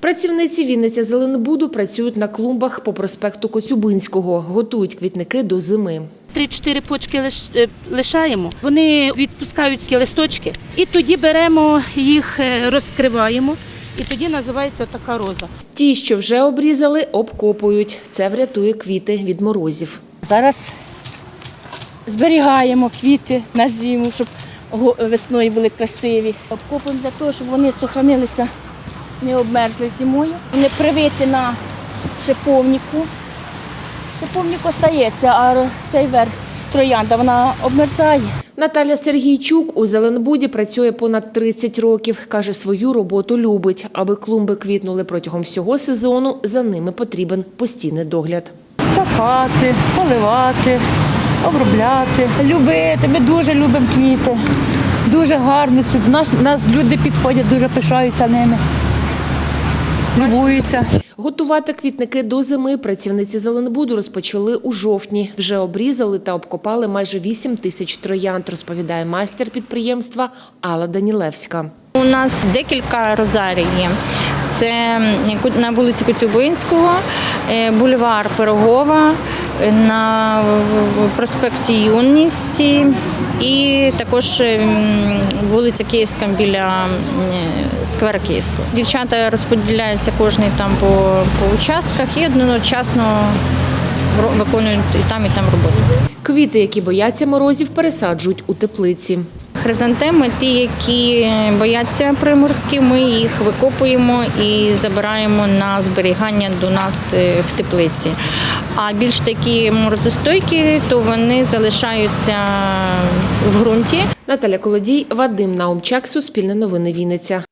Працівниці Вінниця Зеленбуду працюють на клумбах по проспекту Коцюбинського, готують квітники до зими. Три-чотири почки е, лишаємо. Вони відпускають листочки, і тоді беремо їх, е, розкриваємо, і тоді називається така роза. Ті, що вже обрізали, обкопують. Це врятує квіти від морозів. Зараз зберігаємо квіти на зиму, щоб весною були красиві. Обкопуємо для того, щоб вони сохранилися, не обмерзли зимою. Вони привиті на шиповнику. Шиповник остається, а цей верх троянда вона обмерзає. Наталя Сергійчук у Зеленбуді працює понад 30 років. Каже, свою роботу любить. Аби клумби квітнули протягом всього сезону, за ними потрібен постійний догляд. Сапати, поливати, обробляти. Любити, ми дуже любимо квіти. Дуже гарно. Нас, нас люди підходять, дуже пишаються ними. Любуються. Готувати квітники до зими працівниці Зеленбуду розпочали у жовтні. Вже обрізали та обкопали майже 8 тисяч троянд, розповідає майстер підприємства Алла Данілевська. У нас декілька розарій є. Це на вулиці Коцюбинського, е, бульвар Пирогова, на проспекті Юності і також вулиця Київська біля сквера Київського. Дівчата розподіляються кожен там по, по участках і одночасно виконують і там, і там роботу. Квіти, які бояться морозів, пересаджують у теплиці. Хризантеми, ті, які бояться приморські, ми їх викопуємо і забираємо на зберігання до нас е, в теплиці. А більш такі морозостойкі, то вони залишаються в ґрунті. Наталя Колодій, Вадим Наумчак, Суспільне новини Вінниця.